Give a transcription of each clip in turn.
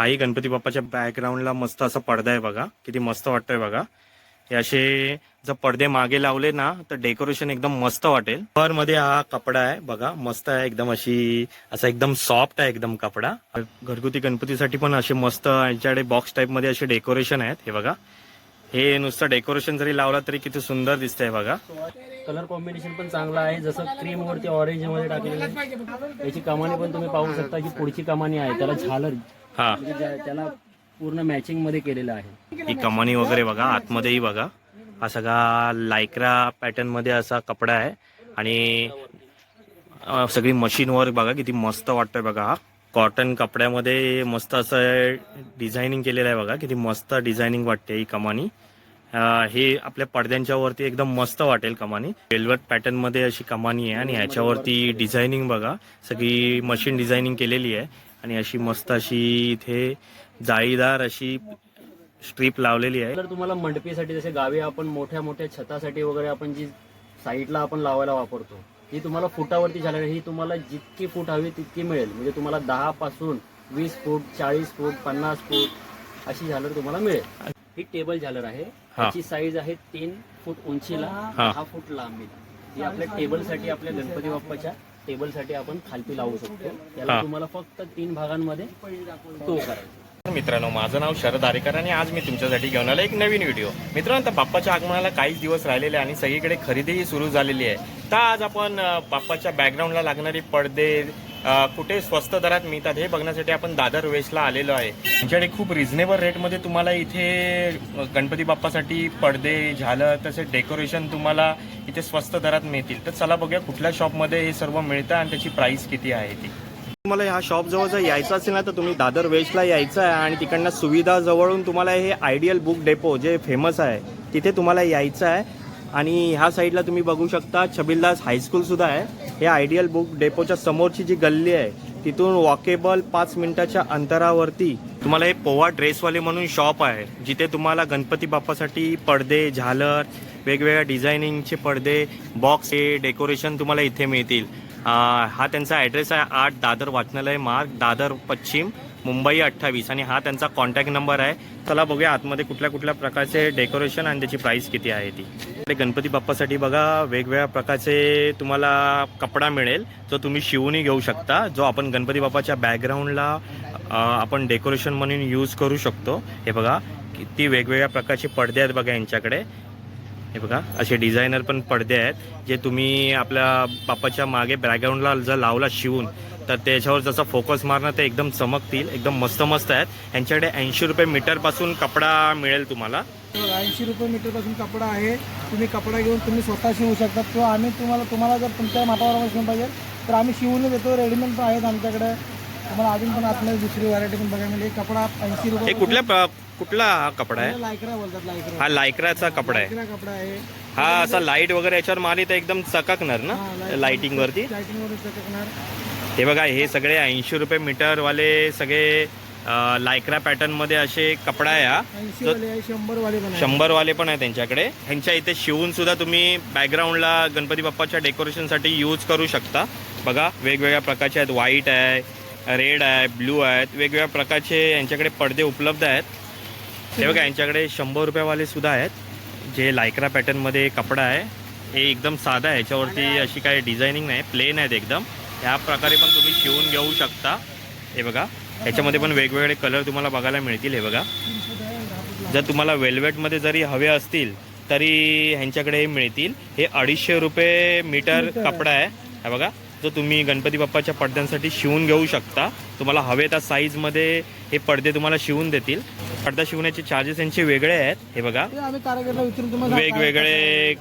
हाही गणपती बाप्पाच्या बॅकग्राऊंडला मस्त असा पडदा आहे बघा. किती मस्त वाटतोय बघा. हे असे जर पडदे मागे लावले ना तर डेकोरेशन एकदम मस्त वाटेल. फरमध्ये हा कपडा आहे बघा. मस्त आहे एकदम अशी असा एकदम सॉफ्ट आहे एकदम कपडा. घरगुती गणपतीसाठी पण असे मस्त यांच्याकडे बॉक्स टाईपमध्ये असे डेकोरेशन आहेत. हे बघा. हे नुसतं डेकोरेशन जरी लावला तरी किती सुंदर दिसतंय बघा. कलर कॉम्बिनेशन पण चांगला आहे. जसं क्रीम वरती ऑरेंजमध्ये टाकलेलं याची कमानी पण तुम्ही पाहू शकता की पुढची कमानी आहे. त्याला झालर. हा. म्हणजे ज्या- त्याला पूर्ण मॅचिंगमध्ये केलेलं आहे. ही कमानी वगैरे बघा आतमध्येही बघा. हा सगळा लायक्रा पॅटर्नमध्ये असा कपडा आहे. आणि अं, सगळी मशीनवर बघा किती मस्त वाटतोय बघा हा. कॉटन कपड्यामध्ये मस्त असं डिझायनिंग केलेलं आहे बघा. किती मस्त डिझायनिंग वाटते ही कमानी. अं, हे आपल्या पडद्यांच्या वरती एकदम मस्त वाटेल कमानी. वेल्वेट पॅटर्नमध्ये अशी कमानी आहे आणि ह्याच्यावरती डिझायनिंग बघा. सगळी मशीन डिझायनिंग केलेली आहे. आणि अशी मस्त अशी इथे जाळीदार अशी स्ट्रीप लावलेली आहे तर तुम्हाला मंडपीसाठी जसे गावी आपण मोठ्या मोठ्या छतासाठी वगैरे आपण जी साईडला आपण लावायला वापरतो ही तुम्हाला फुटावरती झालेली आहे. ही तुम्हाला जितकी फूट हवी तितकी मिळेल म्हणजे तुम्हाला दहा पासून वीस फूट चाळीस फूट पन्नास फूट अशी झालर तुम्हाला मिळेल ही टेबल झालर आहे. त्याची साईज आहे तीन फूट उंचीला. दहा फूट लांबी ही आपल्या टेबलसाठी आपल्या गणपती बाप्पाच्या टेबलसाठी आपण खालती लावू शकतो. त्याला तुम्हाला फक्त तीन भागांमध्ये तो करायचा. तर मित्रांनो माझं नाव शरद आरेकर आणि आज मी तुमच्यासाठी घेऊन आलो एक नवीन व्हिडिओ. मित्रांनो आता बाप्पाच्या आगमनाला काहीच दिवस राहिलेले आणि सगळीकडे खरेदीही सुरू झालेली आहे. तर आज आपण बाप्पाच्या बॅकग्राऊंडला लागणारी पडदे कुठे स्वस्त दरात मिळतात हे बघण्यासाठी आपण दादर वेस्टला आलेलो आहे. त्यांच्याकडे खूप रिझनेबल रेटमध्ये तुम्हाला इथे गणपती बाप्पासाठी पडदे झालं तसे डेकोरेशन तुम्हाला इथे स्वस्त दरात मिळतील. तर चला बघूया कुठल्या शॉपमध्ये हे सर्व मिळतं आणि त्याची प्राईस किती आहे ती. तुम्हाला ह्या शॉप जवळ जर यायचं असेल ना तर तुम्ही दादर वेस्टला यायचं आहे आणि तिकडनं सुविधा जवळून तुम्हाला हे आयडियल बुक डेपो जे फेमस आहे तिथे तुम्हाला यायचं आहे. आणि ह्या साईडला तुम्ही बघू शकता छबिलदास हायस्कूलसुद्धा आहे. हे आयडियल बुक डेपोच्या समोरची जी गल्ली आहे तिथून वॉकेबल पाच मिनिटाच्या अंतरावरती तुम्हाला हे पोवा ड्रेसवाले म्हणून शॉप आहे. जिथे तुम्हाला गणपती बाप्पासाठी पडदे झालर वेगवेगळ्या डिझायनिंगचे पडदे बॉक्स हे डेकोरेशन तुम्हाला इथे मिळतील. हा त्यांचा ॲड्रेस आहे आठ दादर वाचनालय मार्ग दादर पश्चिम. मुंबई अठ्ठावीस. आणि हा त्यांचा कॉन्टॅक्ट नंबर आहे. चला बघूया आतमध्ये कुठल्या कुठल्या प्रकारचे डेकोरेशन आणि त्याची प्राईस किती आहे ती. गणपती बाप्पासाठी बघा वेगवेगळ्या प्रकारचे तुम्हाला कपडा मिळेल जो तुम्ही शिवूनही घेऊ शकता जो आपण गणपती बाप्पाच्या बॅकग्राऊंडला आपण डेकोरेशन म्हणून यूज करू शकतो. हे बघा किती वेगवेगळ्या प्रकारचे पडदे आहेत बघा यांच्याकडे. हे बघा असे डिझायनर पण पडदे आहेत जे तुम्ही आपल्या बाप्पाच्या मागे बॅकग्राऊंडला जर लावला शिवून तर त्याच्यावर जसं फोकस मारणार ते एकदम चमकतील एकदम मस्त मस्त आहेत. यांच्याकडे ऐंशी रुपये मीटरपासून कपडा मिळेल तुम्हाला. ऐंशी रुपये मीटरपासून कपडा आहे. तुम्ही कपडा घेऊन तुम्ही स्वतः शिवू शकता. किंवा आम्ही तुम्हाला तुम्हाला जर तुमच्या मापावर शिवून पाहिजे तर आम्ही शिवून देतो. रेडीमेड पण आहेत आमच्याकडे. तुम्हाला अजून पण आतमध्ये दुसरी व्हरायटी पण बघायला मिळेल. कपडा ऐंशी हे रुपये कुठल्या कुठला हा कपडा आहे? लायक्रा बोलतात लायक्रा. हा लायक्राचा कपडा आहे. कपडा आहे. हा असा लाइट वगैरे याच्यावर मारली तर एकदम चकाकणार ना? लाइटिंग वरती? लायटिंग वरून चटकणार हे बघा हे सगळे ऐंशी रुपये मीटरवाले सगळे लायक्रा पॅटर्नमध्ये असे कपडा आहे हा. ऐंशी जो- वाले आहे शंभर वाले पण आहे शंभर वाले पण आहे त्यांच्याकडे. ह्यांच्या इथे शिवून सुद्धा तुम्ही बॅकग्राऊंडला गणपती बाप्पाच्या डेकोरेशनसाठी यूज करू शकता. बघा वेगवेगळ्या प्रकारचे आहेत. व्हाईट आहे रेड आहे ब्लू आहेत. वेगवेगळ्या प्रकारचे यांच्याकडे पडदे उपलब्ध आहेत. हे बघा यांच्याकडे शंभर रुपयावाले सुद्धा आहेत. जे लायक्रा पॅटर्नमध्ये कपडा आहे. हे एकदम साधा आहे. याच्यावरती अशी काही डिझायनिंग नाही. प्लेन आहेत एकदम. ह्या प्रकारे पण तुम्ही शिवून घेऊ शकता. हे बघा ह्याच्यामध्ये पण वेगवेगळे कलर तुम्हाला बघायला मिळतील हे बघा. जर तुम्हाला वेल्वेटमध्ये जरी हवे असतील तरी ह्यांच्याकडे हे मिळतील. हे अडीचशे रुपये मीटर कपडा आहे. हा बघा जो तुम्ही गणपती बाप्पाच्या पडद्यांसाठी शिवून घेऊ शकता. तुम्हाला हवे त्या साईजमध्ये हे पडदे तुम्हाला शिवून देतील. पडदा शिवण्याचे चार्जेस यांचे वेगळे आहेत हे बघा. वेगवेगळे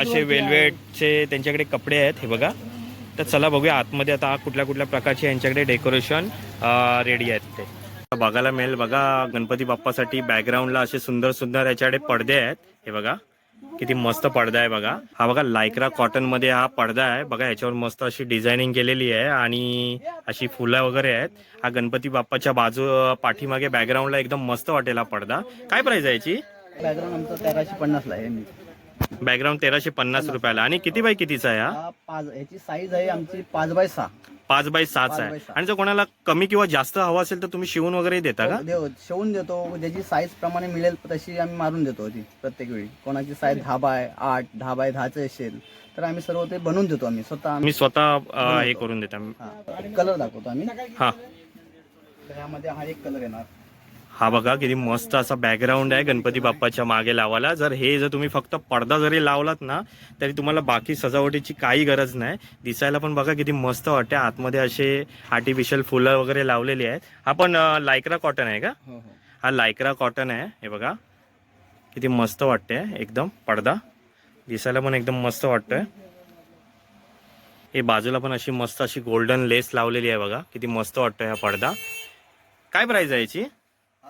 असे वेल्वेटचे त्यांच्याकडे कपडे आहेत हे बघा. तर चला बघूया आतमध्ये आता कुठल्या कुठल्या प्रकारचे यांच्याकडे डेकोरेशन रेडी आहेत ते. बघायला मिळेल. बघा गणपती बाप्पासाठी बॅकग्राऊंडला असे सुंदर सुंदर याच्याकडे पडदे आहेत. हे बघा किती मस्त पडदा आहे बघा. हा बघा लायक्रा कॉटनमध्ये हा पडदा आहे. बघा याच्यावर मस्त अशी डिझायनिंग केलेली आहे आणि अशी फुलं वगैरे आहेत. हा गणपती बाप्पाच्या बाजू पाठीमागे बॅकग्राऊंडला एकदम मस्त वाटेल हा पडदा. काय प्राइस आहे याची? बॅकग्राऊंड आमचं तेराशे पन्नासला आहे. बॅकग्राऊंड तेराशे पन्नास रुपयाला. आणि किती बाय कितीचा आहे हा? हा पाच ह्याची साईज आहे आमची पाच बाय सहा. पाच बाय सहाचा पाच आहे. बाय सहा. आणि जर कोणाला कमी किंवा जास्त हवा असेल तर तुम्ही शिवून वगैरे देता का? देव- शिवून देतो. ज्याची साईज प्रमाणे मिळेल तशी आम्ही मारून देतो ती प्रत्येक वेळी. कोणाची साईज दहा बाय आठ दहा बाय दहाचं असेल तर आम्ही सर्व ते बनवून देतो आम्ही. स्वतः आम्ही मी स्वतः अं, हे करून देता. कलर दाखवतो आम्ही. हा. यामध्ये हा एक कलर येणार. हा बघा किती मस्त असा बॅकग्राऊंड आहे गणपती बाप्पाच्या मागे लावायला. जर हे जर तुम्ही फक्त पडदा जरी लावलात ना तरी तुम्हाला बाकी सजावटीची काही गरज नाही. दिसायला पण बघा किती मस्त वाटते आतमध्ये असे आर्टिफिशियल फुलं वगैरे लावलेली आहेत. हा पण लायक्रा कॉटन आहे का? हो हो. हा लायक्रा कॉटन आहे. हे बघा. किती मस्त वाटते एकदम पडदा. दिसायला पण एकदम मस्त वाटतोय. हे बाजूला पण अशी मस्त अशी गोल्डन लेस लावलेली आहे बघा. किती मस्त वाटतोय हा पडदा. काय प्राइस आहे याची?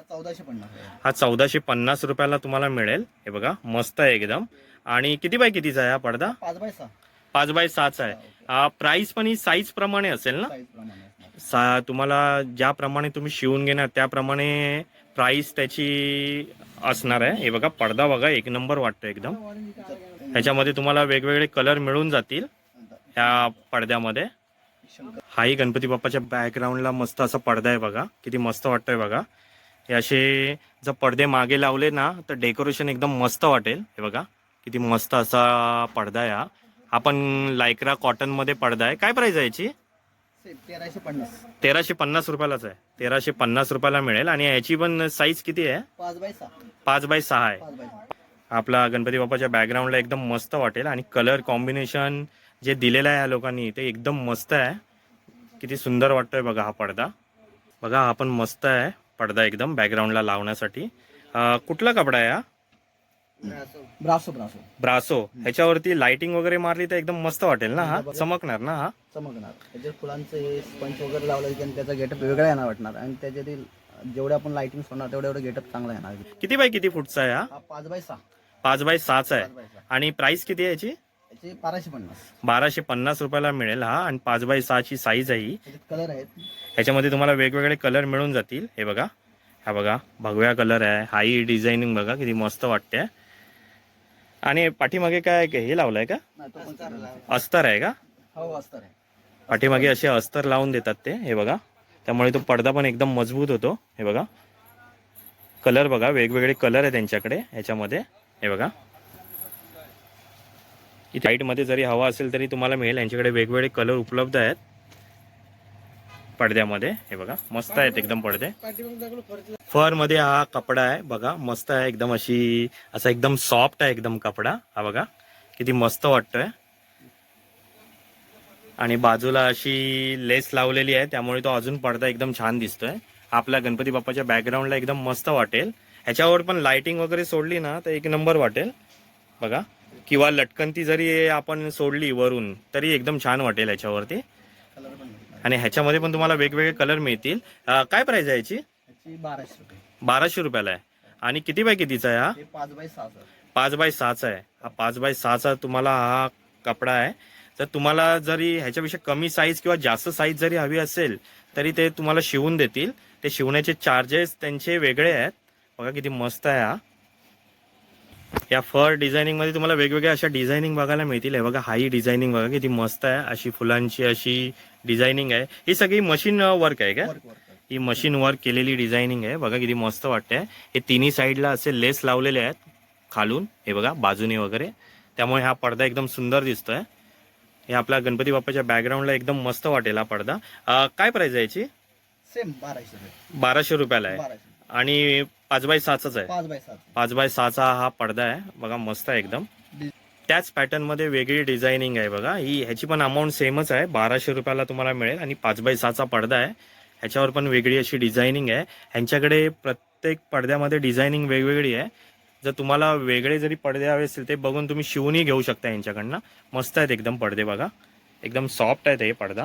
चौदाशे पन्नास आहे हा चौदाशे पन्नास रुपयाला तुम्हाला मिळेल. हे बघा मस्त आहे एकदम. आणि किती बाय कितीचा आहे हा पडदा? पाच बाय सहा. पाच बाय सहाचा आहे. प्राइस पण ही साईज प्रमाणे असेल ना. सा तुम्हाला ज्याप्रमाणे तुम्ही शिवून घेणार त्याप्रमाणे प्राइस त्याची असणार आहे. हे बघा पडदा बघा एक नंबर वाटतो एकदम. ह्याच्यामध्ये तुम्हाला वेगवेगळे कलर मिळून जातील ह्या पडद्यामध्ये. हाही गणपती बाप्पाच्या बॅकग्राऊंडला मस्त असा पडदा आहे बघा. किती मस्त वाटतोय बघा. हे असे जर पडदे मागे लावले ना तर डेकोरेशन एकदम मस्त वाटेल. हे बघा किती मस्त असा पडदा आहे हा. हा पण लायक्रा कॉटनमध्ये पडदा आहे. काय प्राइस आहे याची? तेराशे पन्नास. तेराशे पन्नास रुपयालाच आहे. तेराशे पन्नास रुपयाला मिळेल. आणि याची पण साईज किती आहे? पाच बाय सहा. पाच बाय सहा आहे. आपला गणपती बाप्पाच्या बॅकग्राऊंडला एकदम मस्त वाटेल. आणि कलर कॉम्बिनेशन जे दिलेलं आहे या लोकांनी ते एकदम मस्त आहे. किती सुंदर वाटतोय बघा हा पडदा. बघा हा पण मस्त आहे. पडदा एकदम बॅकग्राऊंडला लावण्यासाठी. कुठला कपडा आहे हा? ब्रासो ब्रासो. ब्रासो. ह्याच्यावरती लाइटिंग वगैरे मारली तर एकदम मस्त वाटेल ना हा? चमकणार ना हा? चमकणार. त्याच्यात फुलांचं हे स्पंच वगैरे लावलं की त्याचा गेटअप वेगळा येणार वाटणार. आणि त्याच्यातील जेवढे आपण लाइटिंग होणार तेवढं एवढं गेटअप चांगला येणार. किती बाय किती फुटचा आहे हा? हा पाच बाय सहा. पाच बाय सहाचा पाच आहे बाय सहा. आणि प्राइस किती आहे याचे? बाराशे पन्नास. बाराशे पन्नास रुपयाला मिळेल हा. आणि पाच बाय सहाची साईज आहे ही. कलर आहेत. ह्याच्यामध्ये तुम्हाला वेगवेगळे कलर मिळून जातील. हे बघा. हा बघा. भगव्या कलर आहे. हाई डिझायनिंग बघा. किती मस्त वाटते आणि पाठीमागे काय हे लावलंय का. अस्तर आहे का? हो अस्तर आहे. पाठीमागे असे अस्तर लावून देतात ते. हे बघा. त्यामुळे तो पडदा पण एकदम मजबूत होतो. हे बघा. कलर बघा. वेगवेगळे कलर आहे त्यांच्याकडे. ह्याच्यामध्ये हे बघा. इथे जरी हवा असेल तरी तुम्हाला मिळेल. यांच्याकडे वेगवेगळे कलर उपलब्ध आहेत. पडद्यामध्ये. हे बघा मस्त आहेत एकदम पडदे. फरमध्ये हा कपडा आहे. बघा मस्त आहे. एकदम अशी असा एकदम सॉफ्ट आहे एकदम कपडा. हा बघा किती मस्त वाटतोय. आणि बाजूला अशी लेस लावलेली आहे. त्यामुळे तो अजून पडदा एकदम छान दिसतोय. आपल्या गणपती बाप्पाच्या बॅकग्राऊंडला एकदम मस्त वाटेल. ह्याच्यावर पण लाइटिंग वगैरे सोडली ना तर एक नंबर वाटेल. बघा. किंवा लटकंती जरी आपण सोडली वरून तरी एकदम छान वाटेल ह्याच्यावरती. आणि ह्याच्यामध्ये पण तुम्हाला वेगवेगळे कलर मिळतील. अं, काय प्राइस आहे याची? बाराशे रुपये. बाराशे रुपयाला आहे. आणि किती बाय कितीचा आहे हा? पाच बाय सहा पाच बाय सहाचा आहे. हा पाच बाय सहाचा तुम्हाला हा कपडा आहे. तर तुम्हाला जरी ह्याच्यापेक्षा कमी साईज किंवा जास्त साईज जरी हवी असेल तरी ते तुम्हाला शिवून देतील. ते शिवण्याचे चार्जेस त्यांचे वेगळे आहेत. बघा किती मस्त आहे हा. या फर डिझायनिंगमध्ये तुम्हाला वेगवेगळ्या अशा डिझायनिंग बघायला मिळतील. हे बघा हाई डिझायनिंग बघा किती मस्त आहे. अशी फुलांची अशी डिझायनिंग आहे. ही सगळी मशीन वर्क आहे का? ही मशीन वर्क केलेली डिझायनिंग आहे. बघा किती मस्त वाटते हे तिन्ही साईडला असे लेस लावलेले आहेत खालून. हे बघा बाजूने वगैरे. त्यामुळे हा पडदा एकदम सुंदर दिसतोय. हे आपल्या गणपती बाप्पाच्या बॅकग्राऊंडला एकदम मस्त वाटेल हा पडदा. काय प्राइस आहे याची? सेम बाराशे बाराशे रुपयाला आहे. आणि पाच बाय सहाचाच आहे. पाच बाय सात. पाच बाय सहाचा हा पडदा आहे. बघा मस्त आहे एकदम. डि- त्याच पॅटर्नमध्ये वेगळी डिझायनिंग आहे बघा. ही ह्याची पण अमाऊंट सेमच आहे. बाराशे रुपयाला तुम्हाला मिळेल आणि पाच बाय सहाचा पडदा आहे. ह्याच्यावर पण वेगळी अशी डिझायनिंग आहे. ह्यांच्याकडे प्रत्येक पडद्यामध्ये डिझायनिंग वेगवेगळी आहे. जर तुम्हाला वेगळे जरी पडदे हवे असतील ते बघून तुम्ही शिवूनही घेऊ शकता यांच्याकडनं मस्त आहेत एकदम पडदे बघा. एकदम सॉफ्ट आहेत हे पडदा.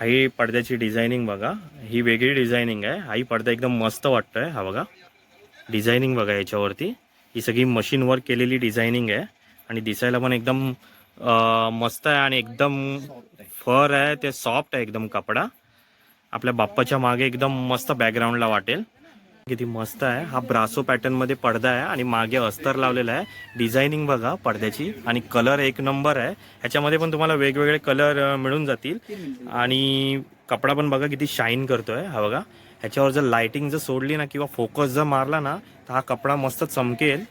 हाही पडद्याची डिझायनिंग बघा. ही वेगळी डिझायनिंग आहे. हाही पडदा एकदम मस्त वाटतोय. हा बघा. डिझायनिंग बघा याच्यावरती. ही सगळी मशीन वर्क केलेली डिझायनिंग आहे. आणि दिसायला पण एकदम मस्त आहे आणि एकदम फर आहे. ते सॉफ्ट आहे एकदम कपडा. आपल्या बाप्पाच्या मागे एकदम मस्त बॅकग्राऊंडला वाटेल. किती मस्त आहे. हा ब्रासो पॅटर्नमध्ये पडदा आहे आणि मागे अस्तर लावलेला आहे. डिझायनिंग बघा पडद्याची. आणि कलर एक नंबर आहे. ह्याच्यामध्ये पण तुम्हाला वेगवेगळे कलर मिळून जातील. आणि कपडा पण बघा किती शाईन करतोय. हा बघा. ह्याच्यावर जर लाइटिंग जर सोडली ना किंवा फोकस जर मारला ना तर हा कपडा मस्त चमकेल.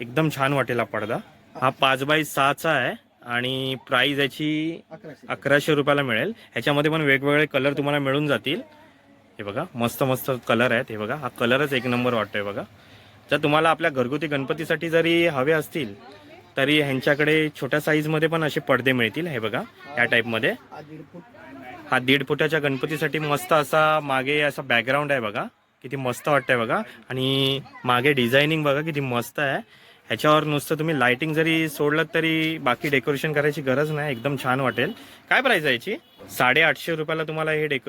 एकदम छान वाटेल हा पडदा. हा पाच बाय सहाचा आहे आणि प्राइस याची अकराशे. अकराशे रुपयाला मिळेल. ह्याच्यामध्ये पण वेगवेगळे कलर तुम्हाला मिळून जातील. हे बघा मस्त मस्त कलर आहेत. हे बघा हा कलरच एक नंबर वाटतोय बघा. जर तुम्हाला आपल्या घरगुती गणपतीसाठी जरी हवे असतील तरी ह्यांच्याकडे छोट्या साईजमध्ये पण असे पडदे मिळतील. हे बघा या टाईपमध्ये हा दीड फूट दीड फुटाच्या गणपतीसाठी मस्त असा मागे असा बॅकग्राऊंड आहे बघा. किती मस्त वाटतंय बघा. आणि मागे डिझायनिंग बघा किती मस्त आहे. ह्याच्यावर नुसतं तुम्ही लाइटिंग जरी सोडलं तरी बाकी डेकोरेशन करायची गरज नाही. एकदम छान वाटेल. काय प्राइस आहे याची? साडेआठशे रुपयाला तुम्हाला हे डेक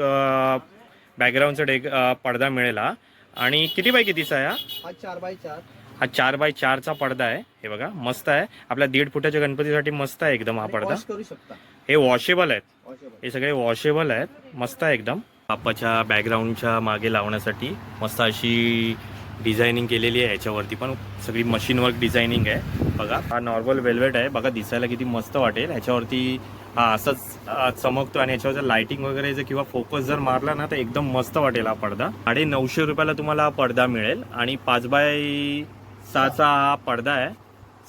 बॅकग्राऊंडचा डेक पडदा मिळेल हा. आणि किती बाय कितीचा आहे हा? चार बाय चार. हा चार बाय चारचा पडदा आहे. हे बघा मस्त आहे. आपल्या दीड फुटाच्या गणपतीसाठी मस्त आहे एकदम हा पडदा. करू शकता. हे वॉशेबल आहेत. हे सगळे वॉशेबल आहेत. मस्त आहे एकदम. बाप्पाच्या बॅकग्राऊंडच्या मागे लावण्यासाठी मस्त अशी डिझायनिंग केलेली आहे याच्यावरती पण. सगळी मशीन वर्क डिझायनिंग आहे. बघा हा नॉर्मल वेल्वेट आहे. बघा दिसायला किती मस्त वाटेल. ह्याच्यावरती हा असंच चमकतो आणि ह्याच्यावर जर लाइटिंग वगैरे जर किंवा फोकस जर मारला ना तर एकदम मस्त वाटेल हा पडदा. साडे नऊशे रुपयाला तुम्हाला हा पडदा मिळेल. आणि पाच बाय सहाचा हा पडदा आहे.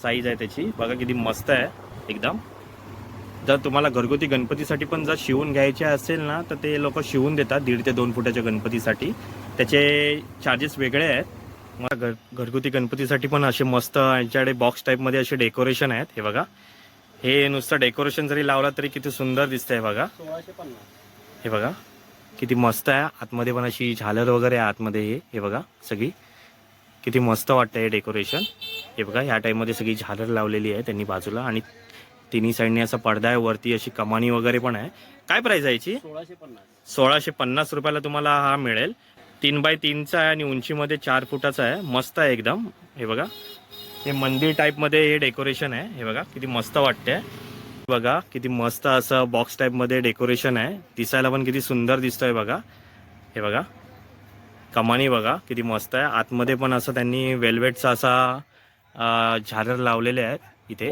साईज आहे त्याची. बघा किती मस्त आहे. एकदम. जर तुम्हाला घरगुती गणपतीसाठी पण जर शिवून घ्यायचे असेल ना तर ते लोक शिवून देतात दीड ते दोन फुटाच्या गणपतीसाठी. त्याचे चार्जेस वेगळे आहेत. मला घर घरगुती गणपतीसाठी पण असे मस्त यांच्याकडे बॉक्स टाईपमध्ये असे डेकोरेशन आहेत हे बघा. हे नुसतं डेकोरेशन जरी लावलं तरी किती सुंदर दिसतंय बघा. हे बघा किती मस्त आहे. आतमध्ये पण अशी झालर वगैरे आहे आतमध्ये हे हे बघा सगळी. किती मस्त वाटतं हे डेकोरेशन हे बघा ह्या टाईपमध्ये सगळी झालर लावलेली आहे त्यांनी बाजूला. आणि तिन्ही साईडने असा पडदा आहे वरती अशी कमानी वगैरे पण आहे. काय प्राईस आहे याची? सोळाशे पन्नास. सोळाशे पन्नास रुपयाला तुम्हाला हा मिळेल. तीन बाय तीनचा आहे आणि उंचीमध्ये चार फुटाचा आहे. मस्त आहे एकदम. हे बघा. हे मंदिर टाईपमध्ये हे डेकोरेशन आहे. हे बघा किती मस्त वाटते बघा किती मस्त असं बॉक्स टाईपमध्ये डेकोरेशन आहे. दिसायला पण किती सुंदर दिसतोय बघा. हे बघा. कमानी बघा किती मस्त आहे. आतमध्ये पण असं त्यांनी वेल्वेटचा असा झालर लावलेले आहेत इथे.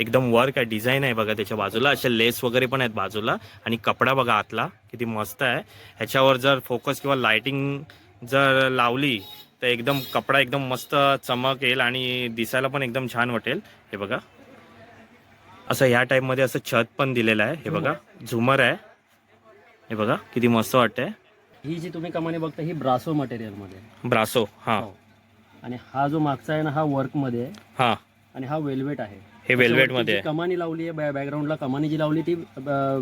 एकदम वर्क आहे डिझाईन आहे बघा त्याच्या बाजूला. असे लेस वगैरे पण आहेत बाजूला. आणि कपडा बघा आतला किती मस्त आहे. ह्याच्यावर जर फोकस किंवा लाइटिंग जर लावली तर एकदम कपडा एकदम मस्त चमक येईल आणि दिसायला पण एकदम छान वाटेल. हे बघा. असं ह्या टाईपमध्ये असं छत पण दिलेलं आहे. हे बघा. झुमर आहे. हे बघा किती मस्त वाटतंय. ही जी तुम्ही कमानी बघता ही ब्रासो मटेरियलमध्ये ब्रासो हां. हो. आणि हा जो मागचा आहे ना हा वर्कमध्ये आहे. हां. आणि हा वेल्वेट आहे. हे वेल्वेट त्याच्यावरती मध्ये आहे कमानी लावली आहे बॅकग्राऊंडला कमानी जी लावली ती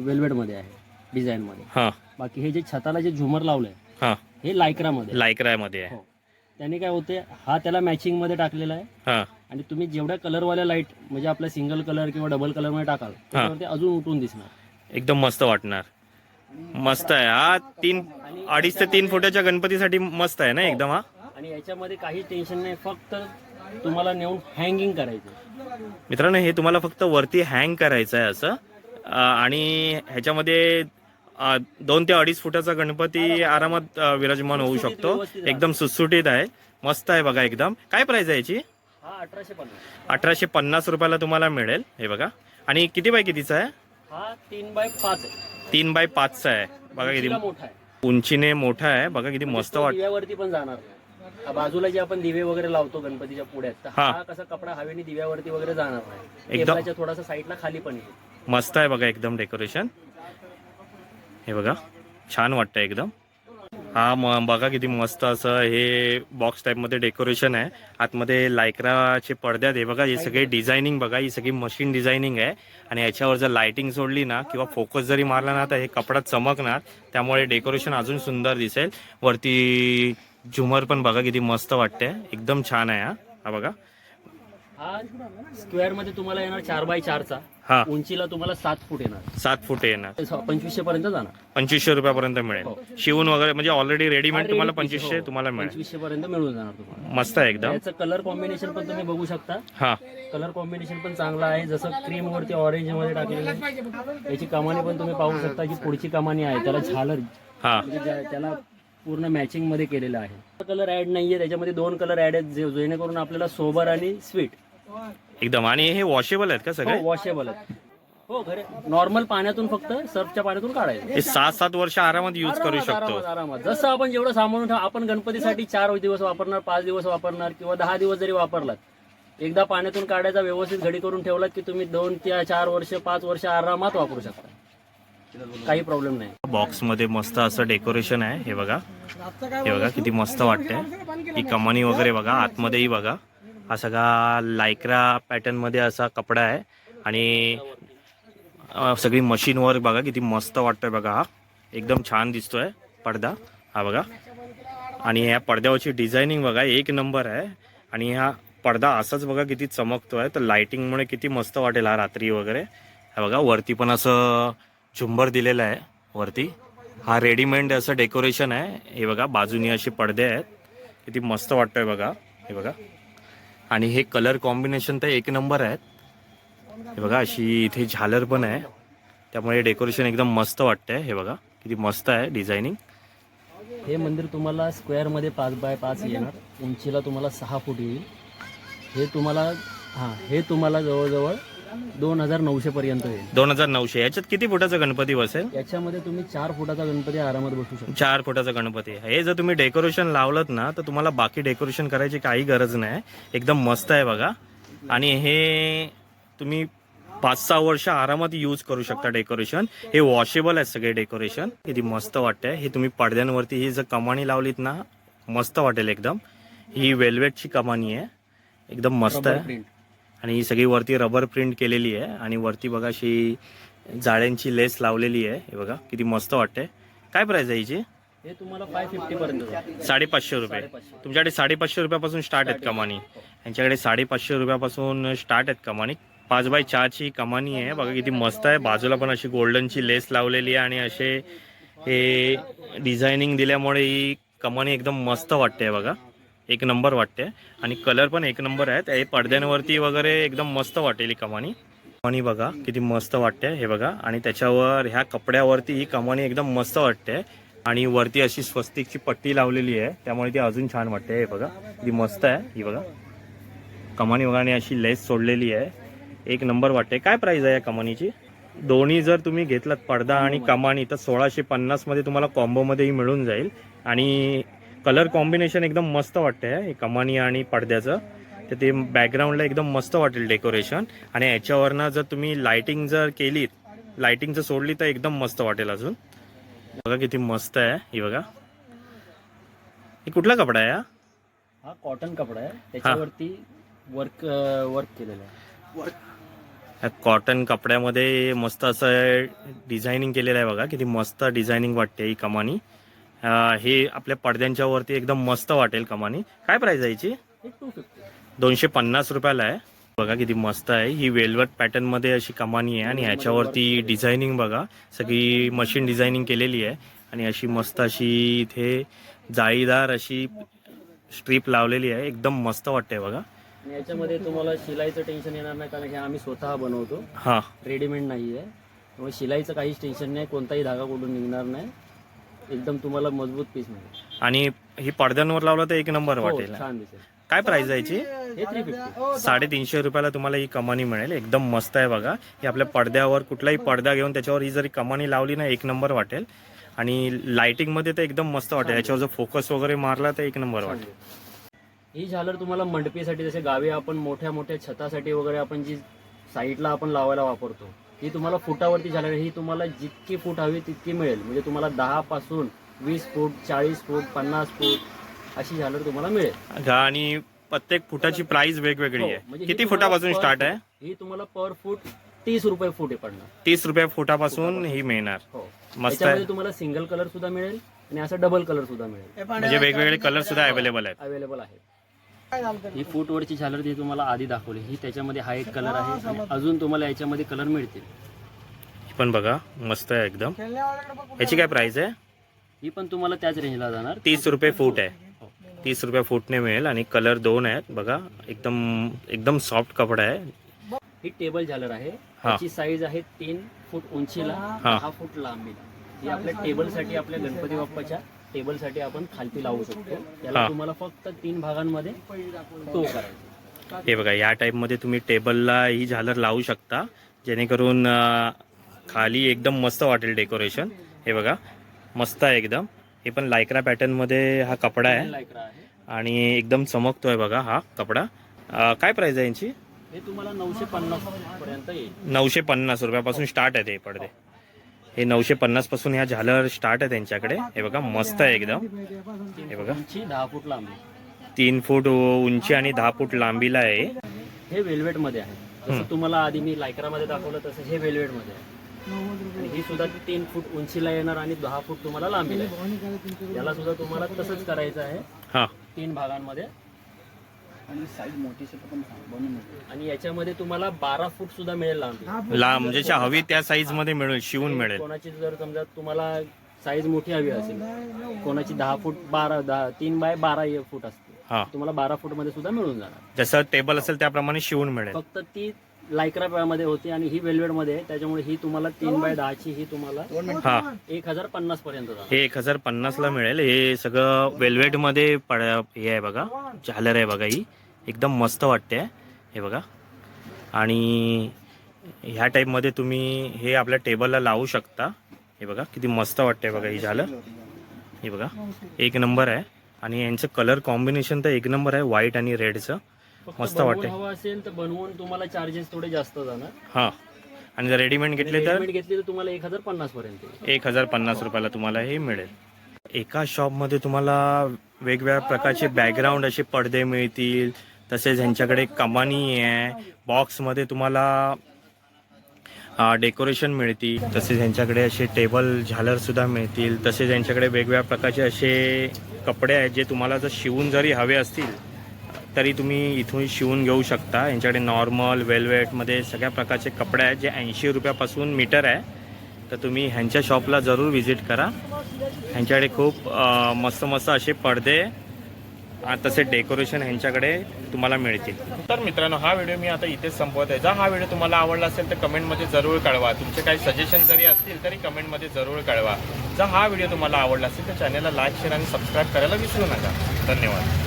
वेल्वेटमध्ये आहे डिझाईन मध्ये हां. बाकी हे जे छताला जे झुमर लावलंय हां. हे लायक्रा मध्ये आहे. लायक्रामध्ये आहे. हो. त्याने काय होते हा त्याला मॅचिंगमध्ये टाकलेला आहे. हां. आणि तुम्ही जेवढ्या कलरवाल्या लाइट म्हणजे आपल्या सिंगल कलर किंवा डबल कलरमध्ये टाकाल त्याच्यावरती अजून उठून दिसणार. एकदम मस्त वाटणार. मस्त आहे. हा तीन अडीच ते तीन फुटाच्या गणपतीसाठी मस्त आहे ना एकदम हा? आणि याच्यामध्ये काही टेन्शन नाही. फक्त तुम्हाला नेऊन हँगिंग करायचं. मित्रांनो हे तुम्हाला फक्त वरती हँग करायचं आहे असं आणि ह्याच्यामध्ये दोन ते अडीच फुटाचा गणपती आरामात विराजमान होऊ शकतो. एकदम सुटसुटीत आहे. मस्त आहे बघा एकदम. काय प्राइस आहे याची? हा अठराशे पन्नास. रुपयाला तुम्हाला मिळेल. हे बघा. आणि किती बाय कितीचा आहे? हा तीन बाय पाच तीन बाय पाचचा आहे. बघा किती उंचीने मोठा आहे. बघा किती मस्त तो वाट दिव्यावरती पण जाणार. बाजूला जे आपण दिवे वगैरे लावतो गणपतीच्या पुढ्यात तर हा. हा कसा कपडा हवेने दिव्यावरती वगैरे जाणार नाही. एकदम- टेबलाच्या थोडासा साईडला खाली पण येईल. मस्त आहे बघा एकदम डेकोरेशन. हे बघा छान वाटतं एकदम. हा म बघा किती मस्त असं हे बॉक्स टाईपमध्ये डेकोरेशन आहे. आतमध्ये लायक्राचे पडदे आहेत हे बघा हे सगळे डिझायनिंग बघा ही सगळी मशीन डिझायनिंग आहे. आणि याच्यावर जर लाइटिंग सोडली ना किंवा फोकस जरी मारला ना तर हे कपडा चमकणार. त्यामुळे डेकोरेशन अजून सुंदर दिसेल. वरती झुमर पण बघा किती मस्त वाटते एकदम छान आहे हा. हा बघा. हा स्क्वेअरमध्ये तुम्हाला येणार चार बाय चारचा. हा. उंचीला तुम्हाला सात फूट येणार. सात फुट येणार. पंचवीसशे पर्यंत जाणार. पंचवीसशे रुपयापर्यंत मिळेल. हो. शिवून वगैरे म्हणजे ऑलरेडी रेडीमेड तुम्हाला हा, पंचवीसशे. तुम्हाला मिळेल. पंचवीसशे पर्यंत मिळून जाणार तुम्हाला. मस्त आहे एकदम. याचं कलर कॉम्बिनेशन पण तुम्ही बघू शकता. हा. कलर कॉम्बिनेशन पण चांगलं आहे. जसं क्रीम वरती ऑरेंजमध्ये टाकलेलं आहे. याची कमानी पण तुम्ही पाहू शकता जी पुढची कमानी आहे. त्याला झालर. हा. म्हणजे ज्या- त्याला पूर्ण मॅचिंगमध्ये केलेलं आहे. कलर ऍड नाहीये त्याच्यामध्ये दोन कलर ऍड आहेत जे- जेणेकरून आपल्याला सोबर आणि स्वीट एकदम. आणि हे वॉशेबल आहेत का सगळे? वॉशेबल आहेत. हो खरे नॉर्मल पाण्यातून फक्त सर्फच्या पाण्यातून काढायचं. हे सात सात वर्ष आरामात यूज करू आरामात, शकतो. आरामात आरामात. जसं आपण जेवढं सामावून ठेव आपण गणपतीसाठी चार दिवस वापरणार पाच दिवस वापरणार किंवा दहा दिवस जरी वापरलात एकदा पाण्यातून काढायचा व्यवस्थित घडी करून ठेवलात की तुम्ही दोन त्या चार वर्ष पाच वर्ष आरामात वापरू शकता. काही प्रॉब्लेम नाही. बॉक्समध्ये मस्त असं डेकोरेशन आहे हे बघा. हे बघा किती मस्त वाटतंय. ही कमानी वगैरे बघा आतमध्येही बघा. हा सगळा लायक्रा पॅटर्नमध्ये असा कपडा आहे. आणि सगळी मशीन बघा किती मस्त वाटतोय बघा हा. एकदम छान दिसतोय पडदा. हा बघा. आणि ह्या पडद्यावरची डिझायनिंग बघा एक नंबर आहे. आणि हा पडदा असाच बघा किती चमकतोय. तर लाइटिंगमुळे किती मस्त वाटेल हा रात्री वगैरे. हा बघा वरती पण असं झुंबर दिलेलं आहे वरती. हा रेडीमेड असं डेकोरेशन आहे. हे बघा बाजूनी असे पडदे आहेत. किती मस्त वाटतोय बघा. हे बघा. आणि हे कलर कॉम्बिनेशन तर एक नंबर आहेत. हे बघा अशी इथे झालर पण आहे. त्यामुळे डेकोरेशन एकदम मस्त वाटतंय. हे बघा किती मस्त आहे डिझायनिंग हे मंदिर तुम्हाला स्क्वेअरमध्ये पाच बाय पाच येणार. उंचीला तुम्हाला सहा फूट येईल. हे तुम्हाला हां हे तुम्हाला जवळजवळ दोन हजार नऊशे पर्यंत येईल दोन हजार नऊशे. याच्यात किती फुटाचा गणपती बसेल? याच्यामध्ये तुम्ही चार फुटाचा गणपती आरामात बसू शकता. चार फुटाचा गणपती. आहे. हे जर तुम्ही डेकोरेशन लावलं ना तर तुम्हाला बाकी डेकोरेशन करायची काही गरज नाही. एकदम मस्त आहे बघा. आणि हे तुम्ही पाच सहा वर्ष आरामात यूज करू शकता डेकोरेशन. हे वॉशेबल आहे सगळे डेकोरेशन. किती मस्त वाटतंय. हे तुम्ही पडद्यांवरती ही जर कमानी लावलीत ना मस्त वाटेल एकदम. ही वेल्वेटची कमानी आहे. एकदम मस्त आहे. आणि ही सगळी वरती रबर प्रिंट केलेली आहे आणि वरती बघा अशी जाळ्यांची लेस लावलेली आहे. हे बघा किती मस्त वाटते काय प्राइस आहे हिची? हे तुम्हाला फाय. साडेपाचशे रुपये. तुमच्याकडे साडेपाचशे रुपयापासून स्टार्ट आहेत कमानी. यांच्याकडे साडेपाचशे रुपयापासून स्टार्ट आहेत कमानी. पाच बाय चारची कमानी आहे. बघा किती मस्त आहे. बाजूला पण अशी गोल्डनची लेस लावलेली आहे आणि असे हे डिझायनिंग दिल्यामुळे ही कमानी एकदम मस्त वाटते बघा. एक नंबर वाटते. आणि कलर पण एक नंबर आहेत. हे पडद्यांवरती वगैरे एकदम मस्त वाटेल ही कमानी. कमानी बघा किती मस्त वाटते हे बघा. आणि त्याच्यावर ह्या कपड्यावरती ही कमानी एकदम मस्त वाटते. आणि वरती अशी स्वस्तिकची पट्टी लावलेली आहे. त्यामुळे ती अजून छान वाटते. हे बघा ती मस्त आहे ही बघा. कमानी बघा आणि अशी लेस सोडलेली आहे. एक नंबर वाटते. काय प्राईज आहे या कमानीची? दोन्ही जर तुम्ही घेतलात पडदा आणि कमानी तर सोळाशे पन्नासमध्ये तुम्हाला कॉम्बोमध्येही मिळून जाईल. आणि कलर कॉम्बिनेशन एकदम मस्त वाटते हे कमानी आणि पडद्याचं. तर ते बॅकग्राऊंडला एकदम मस्त वाटेल डेकोरेशन आणि याच्यावरनं जर तुम्ही लाइटिंग जर केलीत लाइटिंग जर सोडली तर एकदम मस्त वाटेल अजून. बघा किती मस्त आहे ही बघा. हे कुठला कपडा आहे हा? कॉटन कपडा आहे. त्याच्यावरती वर्क वर्क केलेलं आहे. ह्या कॉटन कपड्यामध्ये मस्त असं डिझायनिंग केलेलं आहे बघा. किती मस्त डिझायनिंग वाटते ही कमानी. हे आपल्या पडद्यांच्या वरती एकदम मस्त वाटेल कमानी. काय प्राइस आहे याची? दोनशे पन्नास रुपयाला आहे. बघा किती मस्त आहे. ही वेल्वेट पॅटर्नमध्ये अशी कमानी आहे आणि ह्याच्यावरती डिझायनिंग बघा. सगळी मशीन डिझायनिंग केलेली आहे. आणि अशी मस्त अशी इथे जाळीदार अशी स्ट्रीप लावलेली आहे. एकदम मस्त वाटते बघा. याच्यामध्ये तुम्हाला शिलाईचं टेन्शन येणार नाही कारण हे आम्ही स्वतः बनवतो. हा. रेडीमेड नाही आहे त्यामुळे शिलाईचं काहीच टेन्शन नाही. कोणताही धागा कुठून निघणार नाही. एकदम तुम्हाला मजबूत पीस मिळेल. आणि ही पडद्यांवर लावलं तर एक नंबर हो, वाटेल. छान दिसेल. काय प्राइस आहे याची? हे थ्री फिफ्टी साडेतीनशे रुपयाला तुम्हाला ही कमानी मिळेल. एकदम मस्त आहे बघा. ही आपल्या पडद्यावर कुठलाही पडदा घेऊन त्याच्यावर ही जरी कमानी लावली ना एक नंबर वाटेल. आणि लाइटिंगमध्ये तर एकदम मस्त वाटेल. याच्यावर जर फोकस वगैरे मारला तर एक नंबर वाटेल. ही झालर तुम्हाला मंडपीसाठी जसे गावी आपण मोठ्या मोठ्या छतासाठी वगैरे आपण जी साईडला आपण लावायला वापरतो ही तुम्हाला फुटावरती झालर ही तुम्हाला जितकी फूट हवी तितकी मिळेल. म्हणजे तुम्हाला दहा पासून वीस फूट चाळीस फूट पन्नास फूट अशी झालर तुम्हाला मिळेल. आणि प्रत्येक फुटाची प्राइस वेगवेगळी हो, आहे. म्हणजे ही किती तुम्हाला फुटापासून per स्टार्ट आहे? ही तुम्हाला पर फूट तीस रुपये फूट आहे पडणार. तीस रुपये फुटापासून ही मिळणार. हो. मस्त त्याच्यामध्ये आहे तुम्हाला सिंगल कलर सुद्धा मिळेल आणि असा डबल कलर सुद्धा मिळेल. म्हणजे वेगवेगळे कलर सुद्धा अवेलेबल आहेत. अवेलेबल आहे ही फूटवरची झालर ती तुम्हाला आधी दाखवली. ही त्याच्यामध्ये हा एक कलर आहे. आणि अजून तुम्हाला याच्यामध्ये कलर मिळतील. ही पण बघा मस्त आहे एकदम. याची काय प्राइस आहे? ही पण तुम्हाला त्याच रेंजला जाणार. तीस रुपये फूट आहे. तीस रुपये फूटने मिळेल आणि कलर दोन आहेत. बघा एकदम एकदम सॉफ्ट कपडा आहे. ही टेबल झालर आहे. त्याची साईज आहे तीन फूट उंचीला हा. दहा फूट लांबीला ही आपल्या टेबलसाठी आपल्या गणपती बाप्पाच्या टेबलसाठी आपण खालती लावू शकतो. हा. त्याला तुम्हाला फक्त तीन भागांमध्ये तो करायचा. हे बघा या टाईपमध्ये तुम्ही टेबलला ही झालर लावू शकता. जेणेकरून अं, खाली एकदम मस्त वाटेल डेकोरेशन. हे बघा मस्त आहे एकदम. हे पण लायक्रा पॅटर्नमध्ये हा कपडा आहे. लायक्रा आहे. आणि एकदम चमकतोय बघा हा कपडा. अं, काय प्राइस आहे यांची? हे तुम्हाला नऊशे पन्नास पर्यंत येईल. नऊशे पन्नास रुपयापासून स्टार्ट आहे ते पडदे. हे नऊशे पन्नासपासून ह्या झालर स्टार्ट आहे त्यांच्याकडे. हे बघा मस्त आहे एकदम. हे बघा. दहा फूट लांबी. तीन फूट उंची आणि दहा फूट लांबीला आहे. हे वेल्वेटमध्ये आहे तुम्हाला आधी मी लायक्रामध्ये दाखवलं तसं हे वेल्वेटमध्ये आहे ही सुद्धा तीन फूट उंचीला येणार आणि दहा फूट तुम्हाला लांबीला आहे. याला सुद्धा तुम्हाला तसंच करायचं आहे. हा. तीन भागांमध्ये. आणि साईज मोठी असेल तर पण बनवून मिळते आणि याच्यामध्ये तुम्हाला बारा फूट सुद्धा मिळेल लांबी. ला म्हणजे ज्या हवी त्या साईजमध्ये मिळेल शिवून मिळेल. कोणाची जर समजा तुम्हाला साईज मोठी हवी असेल कोणाची दहा फूट बारा दहा तीन बाय बारा फूट असते. हा. तुम्हाला बारा फूटमध्ये सुद्धा मिळून जाणार. जसं टेबल असेल त्याप्रमाणे शिवून मिळेल. फक्त ती लायक्रा मध्ये होती आणि ही वेल्वेटमध्ये आहे. त्याच्यामुळे ही तुम्हाला तीन बाय दहाची ही तुम्हाला हा. एक हजार पन्नास पर्यंत जाणार. हे एक हजार पन्नास ला मिळेल. हे सगळं वेल्वेटमध्ये पड हे आहे बघा. झालर आहे बघा ही. एकदम मस्त वाटते. हे बघा. आणि ह्या टाईपमध्ये तुम्ही हे आपल्या टेबलला लावू शकता. हे बघा किती मस्त वाटते बघा ही झालर. हे बघा. एक नंबर आहे. आणि यांचं कलर कॉम्बिनेशन तर एक नंबर आहे व्हाईट आणि रेडचं मस्त वाटते. हवं असेल तर बनवून तुम्हाला चार्जेस थोडे जास्त जाणार हां आणि जर रेडीमेड घेतले तर रेडीमेड घेतली तर तुम्हाला एक हजार पन्नास पर्यंत येईल. एक हजार पन्नास रुपयाला तुम्हाला हे मिळेल एका शॉपमध्ये तुम्हाला वेगवेगळ्या प्रकारचे बॅकग्राऊंड असे पडदे मिळतील तसेच ह्यांच्याकडे कमानी आहे बॉक्समध्ये तुम्हाला डेकोरेशन मिळतील तसेच ह्यांच्याकडे असे टेबल झालर सुद्धा मिळतील तसेच यांच्याकडे वेगवेगळ्या प्रकारचे असे कपडे आहेत जे तुम्हाला जर शिवून जरी हवे असतील तरी तुम्ही इथून शिवून घेऊ शकता. यांच्याकडे नॉर्मल वेलवेटमध्ये सगळ्या प्रकारचे कपडे आहेत जे ऐंशी रुपयापासून मीटर आहे. तर तुम्ही ह्यांच्या शॉपला जरूर व्हिजिट करा. ह्यांच्याकडे खूप मस्त मस्त असे पडदे तसे डेकोरेशन ह्यांच्याकडे तुम्हाला मिळतील. तर मित्रांनो हा व्हिडिओ मी आता इथेच संपवत आहे. जर हा व्हिडिओ तुम्हाला आवडला असेल तर कमेंटमध्ये जरूर कळवा. तुमचे काही सजेशन जरी असतील तरी कमेंटमध्ये जरूर कळवा. जर हा व्हिडिओ तुम्हाला आवडला असेल तर चॅनलला लाईक शेअर आणि सबस्क्राईब करायला विसरू नका. धन्यवाद.